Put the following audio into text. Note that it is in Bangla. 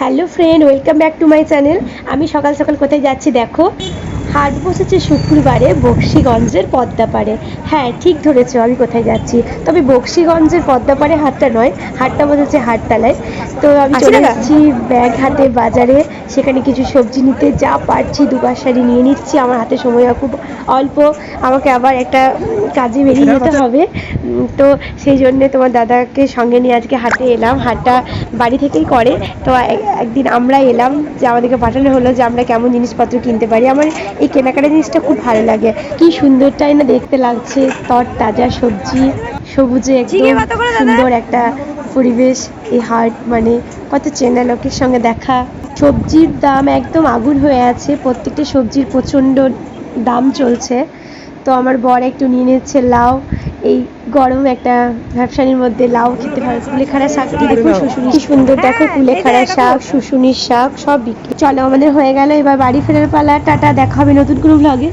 Hello friend welcome back to my channel. আমি সকাল সকাল কোথায় যাচ্ছি দেখো। হাট বসেছে শুক্রবারে বক্সিগঞ্জের পদ্মাপাড়ে হ্যাঁ ঠিক ধরেছো আমি কোথায় যাচ্ছি? তবে বক্সিগঞ্জের পদ্মাপাড়ে হাটটা নয় হাটটা বসেছে হাটতলায় তো আমি চলে যাচ্ছি ব্যাগ হাতে বাজারে। সেখানে কিছু সবজি নিতে যা পারছি দুবার শাড়ি নিয়ে নিচ্ছি। আমার হাতে সময় খুব অল্প। আমাকে আবার একটা কাজে বেরিয়ে যেতে হবে। তো সেই জন্য তোমার দাদাকে সঙ্গে নিয়ে আজকে হাটে এলাম। হাটটা বাড়ি থেকেই করে। তো এক- একদিন আমরা এলাম যে আমাদেরকে পাঠানো হলো যে আমরা কেমন জিনিসপত্র কিনতে পারি। আমার এই কেনাকাটা জিনিসটা খুব ভালো লাগে। কি সুন্দরটাই না দেখতে লাগছে তর তাজা সবজি সবুজে একদম? সুন্দর একটা পরিবেশ এই হাট মানে কত চেনা লোকের সঙ্গে দেখা। সবজির দাম একদম আগুন হয়ে আছে প্রত্যেকটা সবজির প্রচণ্ড দাম চলছে। তো আমার বর একটু নিয়ে নিচ্ছে লাউ এই গরম একটা ব্যবসায়ীর মধ্যে লাউ খেতে ভালো কুলেখাড়া শাক দেখুন শুশুনি কি সুন্দর দেখো হ্যাঁ, কুলেখাড়া শাক শুশুনির শাক সব বিক্রি। চলো আমাদের হয়ে গেল এবার বাড়ি ফেরার পালা। টাটা দেখা হবে নতুন কোনো ভ্লগে